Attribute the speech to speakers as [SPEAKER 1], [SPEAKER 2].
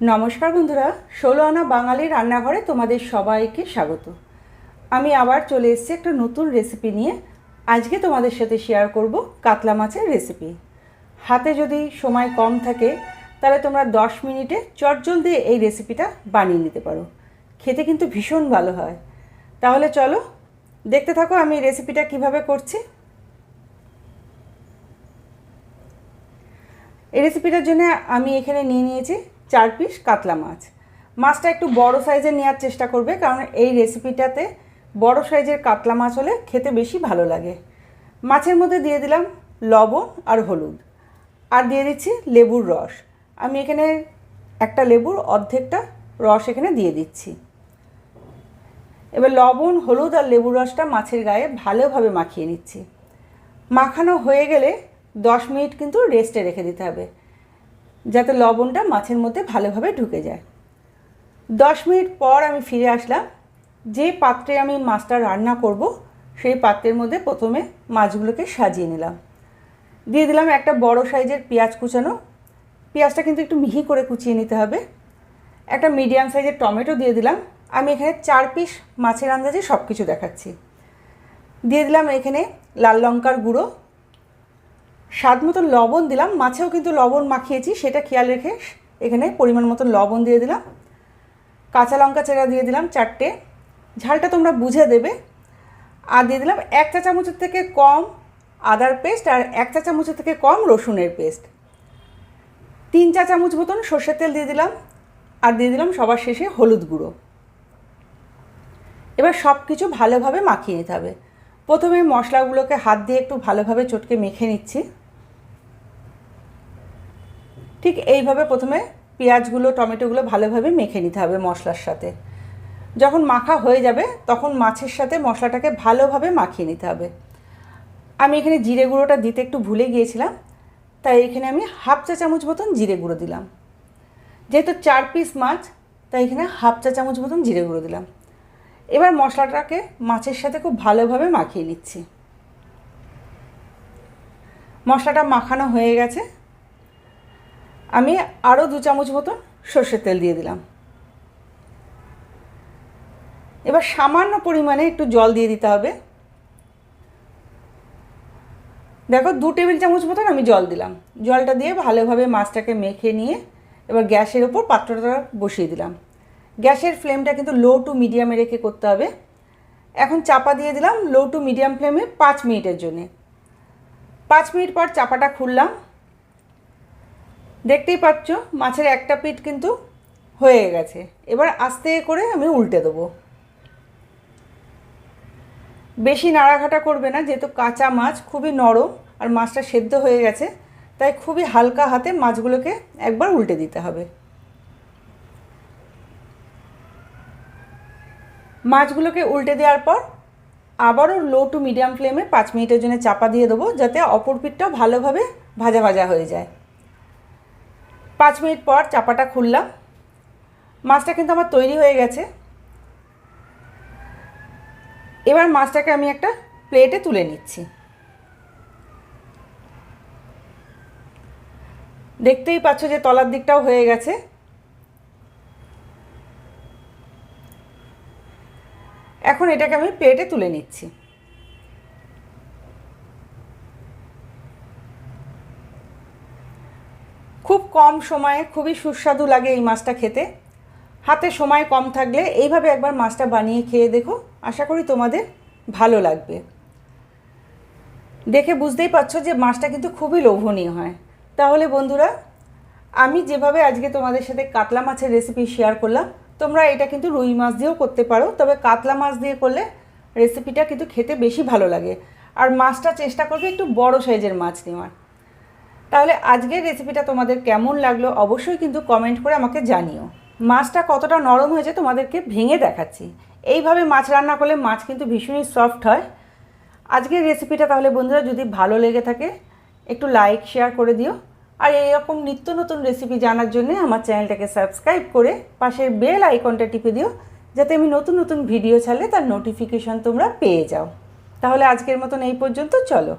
[SPEAKER 1] নমস্কার বন্ধুরা ষোলো আনা বাঙালি রান্নাঘরে তোমাদের সবাইকে স্বাগত। আমি আবার চলে এসেছি একটা নতুন রেসিপি নিয়ে। আজকে তোমাদের সাথে শেয়ার করব কাতলা মাছের রেসিপি হাতে যদি সময় কম থাকে, তাহলে তোমরা দশ মিনিটে চটজলদি এই রেসিপিটা বানিয়ে নিতে পারো। খেতে কিন্তু ভীষণ ভালো হয়। তাহলে চলো, দেখতে থাকো আমি রেসিপিটা কীভাবে করছি। এই রেসিপিটার জন্য আমি এখানে নিয়ে নিয়েছি চার পিস কাতলা মাছ। মাছটা একটু বড় সাইজের নেওয়ার চেষ্টা করবে, কারণ এই রেসিপিটাতে বড় সাইজের কাতলা মাছ হলে খেতে বেশি ভালো লাগে। মাছের মধ্যে দিয়ে দিলাম লবণ আর হলুদ। আর দিয়ে দিচ্ছি লেবুর রস। আমি এখানে একটা লেবুর অর্ধেকটা রস এখানে দিয়ে দিচ্ছি। এবার লবণ, হলুদ আর লেবুর রসটা মাছের গায়ে ভালোভাবে মাখিয়ে নিচ্ছি। মাখানো হয়ে গেলে দশ মিনিট কিন্তু রেস্টে রেখে দিতে হবে। যাতে লবণটা মাছের মধ্যে ভালোভাবে ঢুকে যায়। দশ মিনিট পর আমি ফিরে আসলাম। যে পাত্রে আমি মাছটা রান্না করব, সেই পাত্রের মধ্যে প্রথমে মাছগুলোকে সাজিয়ে নিলাম। দিয়ে দিলাম একটা বড় সাইজের পেঁয়াজ কুচানো। পেঁয়াজটা কিন্তু একটু মিহি করে কুচিয়ে নিতে হবে। একটা মিডিয়াম সাইজের টমেটো দিয়ে দিলাম। আমি এখানে চার পিস মাছের আন্দাজে সব কিছু দেখাচ্ছি। দিয়ে দিলাম এখানে লাল লঙ্কার গুঁড়ো স্বাদ মতো লবণ দিলাম। মাছেও কিন্তু লবণ মাখিয়েছি, সেটা খেয়াল রেখে এখানে পরিমাণ মতো লবণ দিয়ে দিলাম। কাঁচা লঙ্কা চেরা দিয়ে দিলাম চারটে। ঝালটা তোমরা বুঝে দেবে। আর দিয়ে দিলাম এক চা চামচের থেকে কম আদার পেস্ট আর এক চা চামচের থেকে কম রসুনের পেস্ট। তিন চা চামচ মতন সর্ষের তেল দিয়ে দিলাম আর দিয়ে দিলাম সবার শেষে হলুদ গুঁড়ো। এবার সব কিছু ভালোভাবে মাখিয়ে নিতে হবে। প্রথমে মশলাগুলোকে হাত দিয়ে একটু ভালোভাবে চটকে মেখে নিচ্ছি। ঠিক এইভাবে প্রথমে পেঁয়াজগুলো, টমেটোগুলো ভালোভাবে মেখে নিতে হবে মশলার সাথে। যখন মাখা হয়ে যাবে, তখন মাছের সাথে মশলাটাকে ভালোভাবে মাখিয়ে নিতে হবে। আমি এখানে জিরে গুঁড়োটা দিতে একটু ভুলে গিয়েছিলাম, তাই এখানে আমি হাফ চা চামচ মতন জিরে গুঁড়ো দিলাম। যেহেতু চার পিস মাছ, তাই এখানে হাফ চা চামচ মতন জিরে গুঁড়ো দিলাম। এবার মশলাটাকে মাছের সাথে খুব ভালোভাবে মাখিয়ে নিচ্ছি। মশলাটা মাখানো হয়ে গেছে। আমি আরও দু চামচ মতন সর্ষের তেল দিয়ে দিলাম। এবার সামান্য পরিমাণে একটু জল দিয়ে দিতে হবে। দেখো, দু টেবিল চামচ মতন আমি জল দিলাম। জলটা দিয়ে ভালোভাবে মাছটাকে মেখে নিয়ে এবার গ্যাসের ওপর পাত্রটা বসিয়ে দিলাম। গ্যাসের ফ্লেমটা কিন্তু লো টু মিডিয়ামে রেখে করতে হবে। এখন চাপা দিয়ে দিলাম লো টু মিডিয়াম ফ্লেমে পাঁচ মিনিটের জন্যে। পাঁচ মিনিট পর চাপাটা খুললাম। দেখতেই পাচ্ছ মাছের একটা পিঠ কিন্তু হয়ে গেছে। এবার আস্তে করে আমি উল্টে দেবো। বেশি নাড়াঘাটা করবে না, যেহেতু কাঁচা মাছ খুবই নরম আর মাছটা সেদ্ধ হয়ে গেছে, তাই খুবই হালকা হাতে মাছগুলোকে একবার উল্টে দিতে হবে। মাছগুলোকে উল্টে দেওয়ার পর আবারও লো টু মিডিয়াম ফ্লেমে পাঁচ মিনিটের জন্য চাপা দিয়ে দেবো যাতে অপর পিঠটাও ভালোভাবে ভাজা ভাজা হয়ে যায়। পাঁচ মিনিট পর চাপাটা খুললাম। মাছটা কিন্তু আমার তৈরি হয়ে গেছে। এবার মাছটাকে আমি একটা প্লেটে তুলে নিচ্ছি। দেখতেই পাচ্ছ যে তলার দিকটাও হয়ে গেছে এখন এটাকে আমি প্লেটে তুলে নিচ্ছি। খুব কম সময়ে, খুবই সুস্বাদু লাগে এই মাছটা খেতে। হাতে সময় কম থাকলে এইভাবে একবার মাছটা বানিয়ে খেয়ে দেখো। আশা করি তোমাদের ভালো লাগবে। দেখে বুঝতেই পারছ যে মাছটা কিন্তু খুবই লোভনীয় হয়। তাহলে বন্ধুরা, আমি যেভাবে আজকে তোমাদের সাথে কাতলা মাছের রেসিপি শেয়ার করলাম তোমরা এটা কিন্তু রুই মাছ দিয়েও করতে পারো, তবে কাতলা মাছ দিয়ে করলে রেসিপিটা কিন্তু খেতে বেশি ভালো লাগে। আর মাছটা চেষ্টা করবে একটু বড় সাইজের মাছ নেওয়ার। তাহলে আজকের রেসিপিটা তোমাদের কেমন লাগল অবশ্যই কিন্তু কমেন্ট করে আমাকে জানিও। মাছটা কতটা নরম হয়েছে তোমাদেরকে ভেঙে দেখাচ্ছি। এইভাবে মাছ রান্না করলে মাছ কিন্তু ভীষণই সফট হয়। আজকের রেসিপিটা তাহলে বন্ধুরা যদি ভালো লেগে থাকে, একটু লাইক শেয়ার করে দিও। আর এইরকম নিত্য নতুন রেসিপি জানার জন্য আমার চ্যানেলটাকে সাবস্ক্রাইব করে পাশের বেল আইকনটা টিপে দিও, যাতে আমি নতুন নতুন ভিডিও ছাড়লে তার নোটিফিকেশন তোমরা পেয়ে যাও। তাহলে আজকের মতন এই পর্যন্ত, চলো।